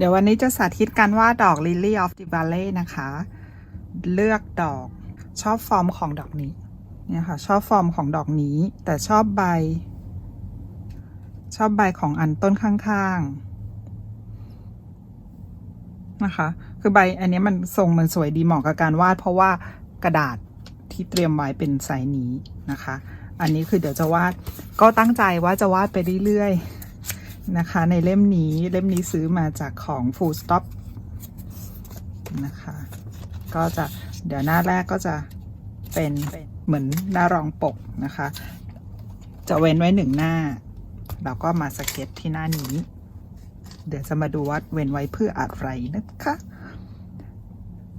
เดี๋ยววันนี้จะสาธิตการวาดดอก Lily of the Valley นะคะ เลือกดอกชอบฟอร์มของดอกนี้เนี่ยค่ะชอบฟอร์มของดอกนี้ แต่ชอบใบ ชอบใบของอันต้นข้างๆนะคะ คือใบอันนี้มันทรงมันสวยดีเหมาะกับการวาด เพราะว่ากระดาษที่เตรียมไว้เป็นไซส์นี้นะคะ อันนี้คือเดี๋ยวจะวาดก็ตั้งใจว่าจะวาดไปเรื่อยๆ นะคะ ในเล่มนี้เล่มนี้ซื้อมาจากของ Full Stop นะคะ ก็จะเดี๋ยวหน้าแรกก็จะเป็นเหมือนหน้ารองปกนะคะ จะเว้นไว้หนึ่งหน้า เราก็มาสเก็ตที่หน้านี้ เดี๋ยวจะมาดูว่าเว้นไว้เพื่ออะไรนะคะ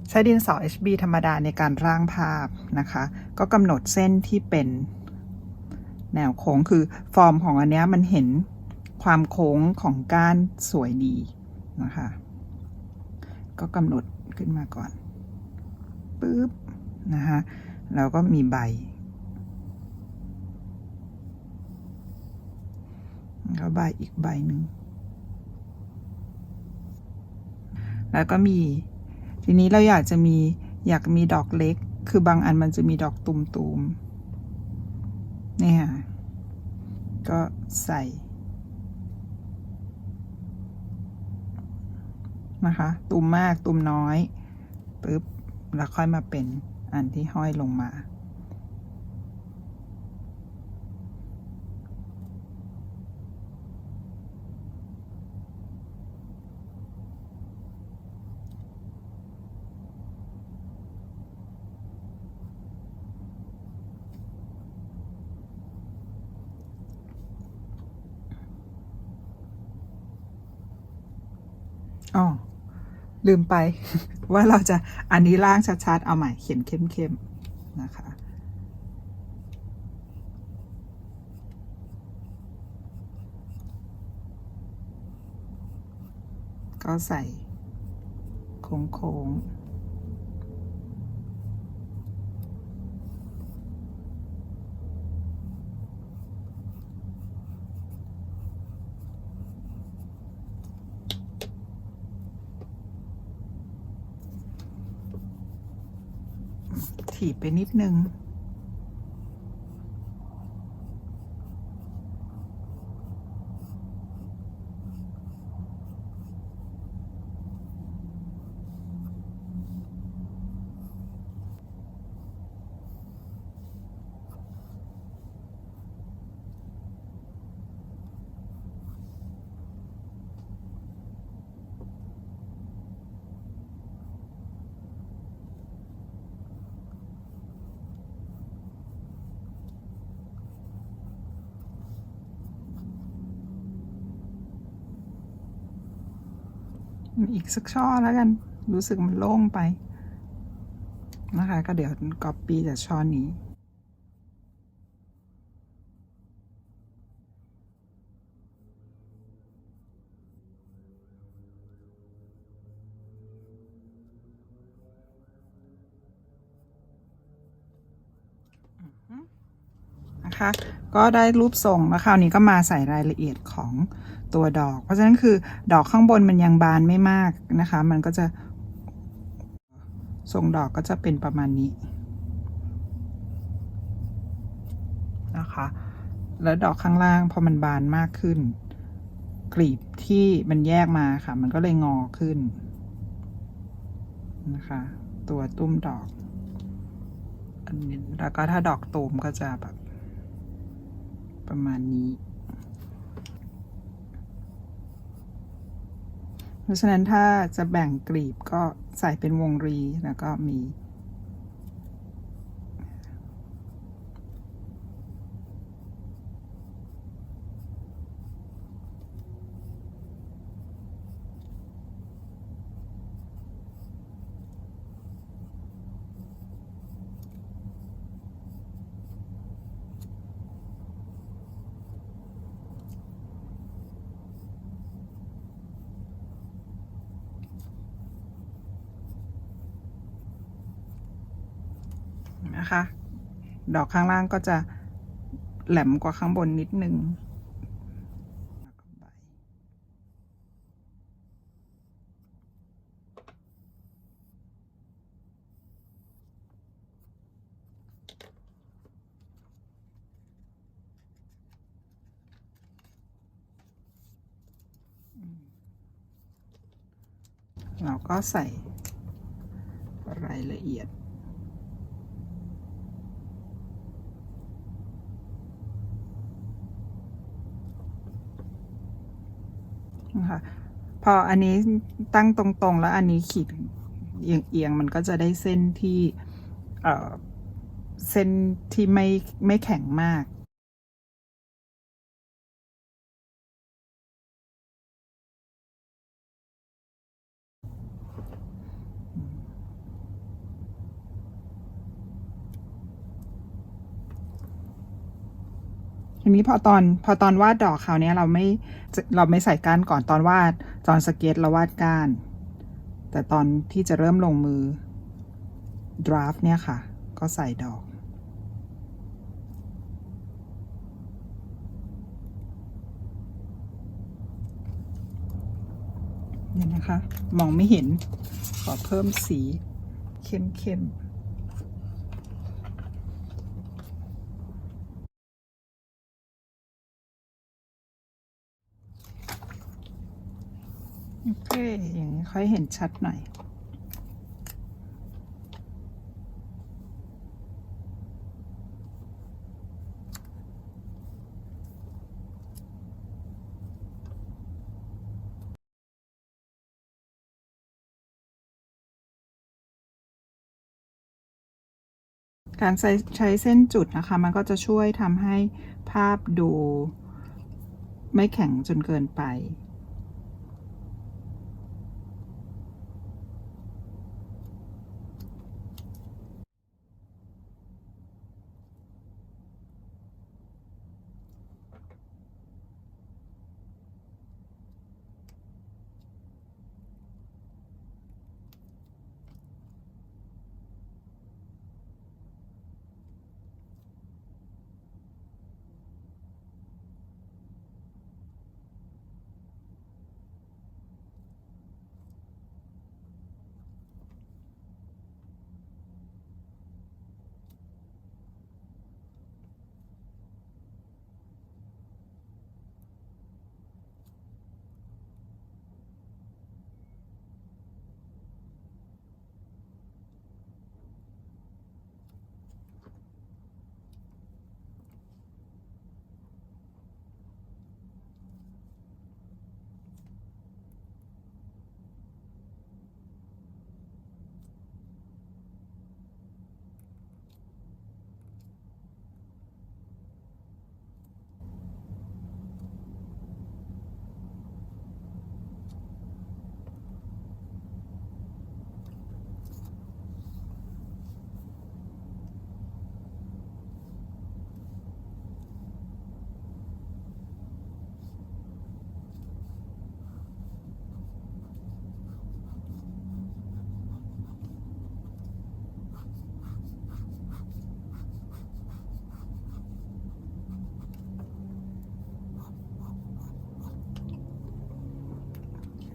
ใช้ดินสอ HB ธรรมดาในการร่างภาพนะคะ ก็กำหนดเส้นที่เป็นแนวโค้งคือฟอร์มของอันเนี้ยมันเห็น ความโค้งของก้านสวยดีนะคะ ก็กำหนดขึ้นมาก่อนปึ๊บนะคะแล้วก็มีใบแล้วใบอีกใบหนึ่งแล้วก็มี ทีนี้เราอยากจะมีอยากมีดอกเล็ก คือบางอันมันจะมีดอกตุมๆเนี่ค่ะก็ใส่ นะคะ ตุมมากตุมน้อยปึ๊บแล้วค่อยมาเป็นอันที่ห้อยลงมา อ๋อ ลืมไป ว่าเราจะอันนี้ล่างชัดๆ เอาใหม่เขียนเข้มๆนะคะก็ใส่โค้งๆ ถีบไปนิดนึง อีกสักช่อแล้วกัน รู้สึกมันโล่งไป นะคะ ก็เดี๋ยวก๊อปปี้จากช่อนี้นะคะก็ได้รูปทรงแล้วคราวนี้ก็มาใส่รายละเอียดของ ตัวดอก เพราะฉะนั้นคือดอกข้างบนมันยังบานไม่มากนะคะ มันก็จะทรงดอกก็จะเป็นประมาณนี้นะคะ แล้วดอกข้างล่างพอมันบานมากขึ้น กลีบที่มันแยกมาค่ะ มันก็เลยงอขึ้นนะคะ ตัวตุ้มดอกอันนี้แล้วก็ถ้าดอกตูมก็จะแบบประมาณนี้ เพราะฉะนั้นถ้าจะแบ่งกลีบก็ใส่เป็นวงรีแล้วก็มี นะคะ ดอกข้างล่างก็จะแหลมกว่าข้างบนนิดนึงเราก็ใส่รายละเอียด นะคะพออันนี้ตั้งตรงๆ แล้วอันนี้ขีดเอียงๆมันก็จะได้เส้นที่เเส้นที่ไม่ไม่แข็งมาก ทีนี้พอตอนพอตอนวาดดอกเขาวนี้เราไม่เราไม่ใส่ก้านก่อนตอนวาดตอนสเก็ตเราวาดก้าน แต่ตอนที่จะเริ่มลงมือ draft เนี่ยค่ะ ก็ใส่ดอก เดี๋ยวนะคะ มองไม่เห็น ขอเพิ่มสีเข้มๆ โอเค อย่างนี้ค่อยเห็นชัดหน่อย การใช้ใช้เส้นจุดนะคะ มันก็จะช่วยทำให้ภาพดูไม่แข็งจนเกินไป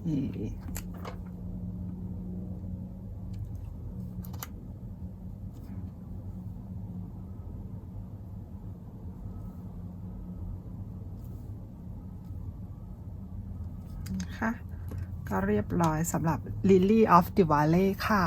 นี่คะก็เรียบร้อยสำหรับ Lily of the Valley ค่ะ